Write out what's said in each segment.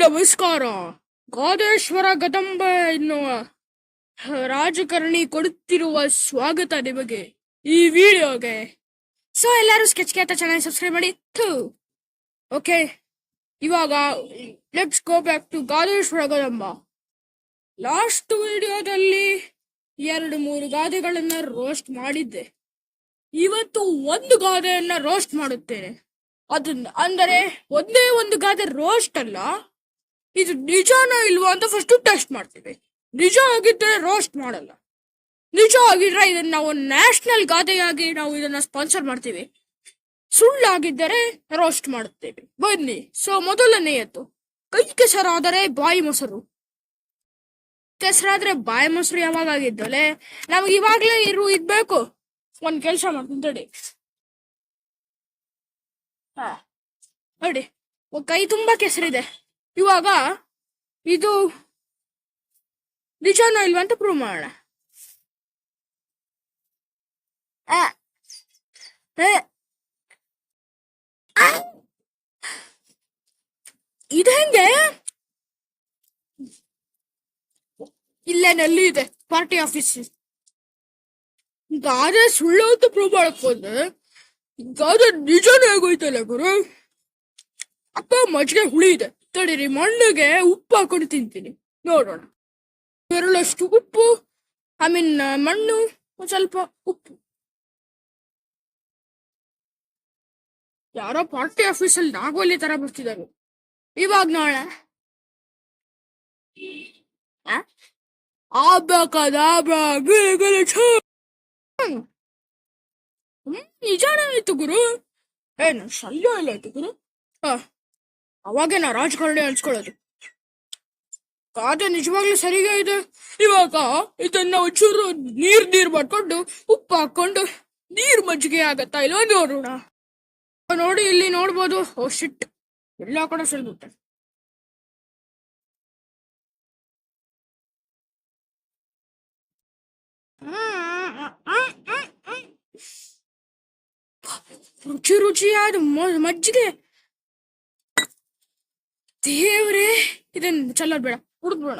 ನಮಸ್ಕಾರ. ಗಾದೇಶ್ವರ ಗದಂಬ ಎನ್ನುವ ರಾಜಕಾರಣಿ ಕೊಡುತ್ತಿರುವ ಸ್ವಾಗತ ನಿಮಗೆ ಈ ವಿಡಿಯೋಗೆ. ಸೊ ಎಲ್ಲರೂ ಸ್ಕೆಚ್ ಕೇತ ಚೆನ್ನಾಗಿ ಸಬ್ಸ್ಕ್ರೈಬ್ ಮಾಡಿ. ಓಕೆ ಇವಾಗ ಲೆಟ್ಸ್ ಗೋ ಬ್ಯಾಕ್ ಟು ಗಾದೇಶ್ವರ ಗದಂಬ. ಲಾಸ್ಟ್ ವಿಡಿಯೋದಲ್ಲಿ ಎರಡು, ಮೂರು ಗಾದೆಗಳನ್ನ ರೋಸ್ಟ್ ಮಾಡಿದ್ದೆ. ಇವತ್ತು ಒಂದು ಗಾದೆಯನ್ನ ರೋಸ್ಟ್ ಮಾಡುತ್ತೇನೆ. ಅದನ್ನ, ಅಂದರೆ ಒಂದೇ ಒಂದು ಗಾದೆ ರೋಸ್ಟ್ ಅಲ್ಲ ಇದು ನಿಜಾನ ಇಲ್ವಾ ಅಂತ ಫಸ್ಟ್ ಟೆಸ್ಟ್ ಮಾಡ್ತೀವಿ. ನಿಜ ಆಗಿದ್ರೆ ರೋಸ್ಟ್ ಮಾಡಲ್ಲ. ನಿಜ ಆಗಿದ್ರೆ ಇದನ್ನ ನಾವು ನ್ಯಾಷನಲ್ ಗಾದೆಯಾಗಿ ನಾವು ಇದನ್ನ ಸ್ಪಾನ್ಸರ್ ಮಾಡ್ತೀವಿ. ಸುಳ್ಳಾಗಿದ್ದರೆ ರೋಸ್ಟ್ ಮಾಡುತ್ತೇವೆ. ಬನ್ನಿ ಸೊ ಮೊದಲನೆಯದ್ದು ಕೈ ಕೆಸರಾದರೆ ಬಾಯಿ ಮೊಸರು. ಕೆಸರಾದ್ರೆ ಬಾಯಿ ಮೊಸರು ಯಾವಾಗ ಆಗಿದ್ದಲೆ ನಮ್ಗೆ ಇವಾಗ್ಲೇ ಇರು, ಇದ್ಬೇಕು. ಒಂದ್ ಕೆಲಸ ಮಾಡ್ತೀನಿ, ತಡಿ. ಹಾ ನೋಡಿ ಕೈ ತುಂಬಾ ಕೆಸರಿದೆ. ಇವಾಗ ಇದು ನಿಜನೋ ಇಲ್ವಾ ಅಂತ ಪ್ರೂವ್ ಮಾಡೋಣ. ಇದು ಹೆಂಗೆ? ಇಲ್ಲೇ ನಲ್ಲಿ ಇದೆ ಪಾರ್ಟಿ ಆಫೀಸ್ ಗಾದೆ ಸುಳ್ಳು ಅಂತ ಪ್ರೂವ್ ಮಾಡಕ್ ಹೋದ್ರೆ ಗಾದೆ ನಿಜನೇ ಆಗೋಯ್ತಲ್ಲ ಗುರು? ಅಪ್ಪ ಮಜ್ಜಿಗೆ ಹುಳಿ ಇದೆ. ತಡೀರಿ, ಮಣ್ಣಿಗೆ ಉಪ್ಪು ಹಾಕೊಂಡು ತಿಂತೀನಿ. ನೋಡೋಣ. ಬೆರಳಷ್ಟು ಉಪ್ಪು, ಐ ಮಣ್ಣು, ಒಂದ್ ಸ್ವಲ್ಪ ಉಪ್ಪು. ಯಾರೋ ಪಾರ್ಟಿ ಆಫೀಸಲ್ಲಿ ನಾಗೋಲಿ ತರ ಬರ್ತಿದ್ದಾರೆ. ಇವಾಗ ಆಬೇಕಾದ ಹ್ಮ್. ನಿಜಾನೇ ಆಯ್ತು ಗುರು. ಏನು ಶಲ್ಯ ಇಲ್ಲ ಆಯ್ತು ಗುರು. ಹ ಅವಾಗೆ ನಾ ರಾಜಕಾರಣಿ ಅನ್ಸ್ಕೊಳ್ಳೋದು. ಕಾದ ನಿಜವಾಗ್ಲೂ ಸರಿಗೇ ಇದೆ? ಇವಾಗ ಇದನ್ನ ಒಂಚೂರು ನೀರ್ ನೀರ್ ಮಾಡ್ಕೊಂಡು ಉಪ್ಪು ಹಾಕೊಂಡು ನೀರ್ ಮಜ್ಜಿಗೆ ಆಗತ್ತಾ ಇಲ್ಲೋ ನೋಡೋಣ ನೋಡಿ, ಇಲ್ಲಿ ನೋಡ್ಬೋದು. ಓ ಶಿಟ್ ಎಲ್ಲಾ ಕಡೆ ಸಲ್ಬಿಟ್ಟೆ ರುಚಿ ರುಚಿಯಾದ ಮಜ್ಜಿಗೆ. ದೇವ್ರೇ ಇದನ್ನ ಚಲ್ಲೋದ್ ಬೇಡ ಕುಡಿದ್ಬೇಡ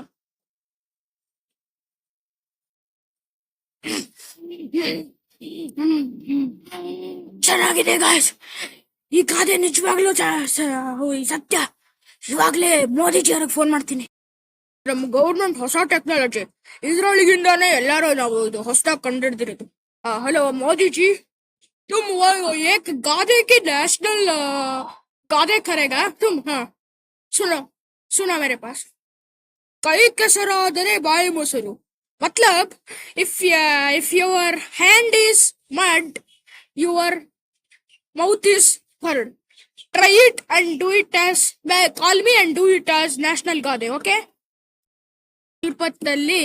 ಚೆನ್ನಾಗಿದೆ ಗಾಯ್ಸ್ ಈ ಗಾದೆ ನಿಜವಾಗ್ಲೂ ಚ- ಸ- ಹೋ- ಈ ಸತ್ಯ ಇವಾಗ್ಲೇ ಮೋದಿಜಿ ಅವ್ರಿಗೆ ಫೋನ್ ಮಾಡ್ತೀನಿ ನಮ್ಮ ಗೌರ್ಮೆಂಟ್ ಹೊಸ ಟೆಕ್ನಾಲಜಿ ಇದ್ರೊಳಗಿಂದಾನೇ ಎಲ್ಲಾರು ನಾವು ಇದು ಹೊಸದಾಗಿ ಕಂಡಿಡ್ದಿರೋದು ಹಲೋ ಮೋದಿಜಿ तुम वो एक गाधे की नेशनल गाधे करेगा तुम हाँ सुनो सुनो मेरे पास कई ಕೆಸರಾದರೆ ಬಾಯಿ ಮೊಸರು ಮತ್ಲಬ್ if if your hand is mud your mouth is hard try it and do it as call me and do it as national ಗಾದೆ ಓಕೆ ಇಪ್ಪತ್ತಲ್ಲಿ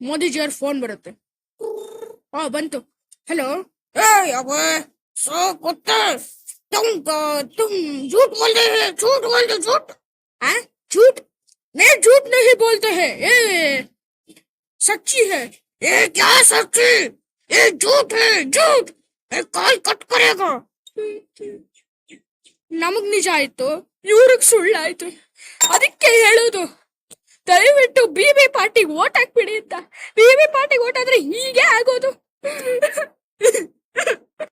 ಮೋದಿಜಿಯವ್ರ ಫೋನ್ ಬರುತ್ತೆ ಹಾ ಬಂತು हेलो ए अबे सो कुत्ते तुम तुम झूठ बोल रहे हैं झूठ बोल रहे झूठ हैं झूठ मैं झूठ नहीं बोलते हैं ये सच्ची है ये क्या सच्ची ये झूठ है झूठ ये ಕಾಲ್ ಕಟ್ ಕರೆಗ ನಮಗ್ ನಿಜ ಆಯ್ತು ಇವ್ರಿಗೆ ಸುಳ್ಳಾಯ್ತು ಅದಕ್ಕೆ ಹೇಳೋದು ದಯವಿಟ್ಟು ಬಿ ಬಿ ಪಾರ್ಟಿಗೆ ಓಟ್ ಹಾಕ್ಬಿಡಿ ಅಂತ ಬಿ ಬಿ ಪಾರ್ಟಿಗೆ ಓಟ್ ಆದ್ರೆ ಹೀಗೆ ಆಗೋದು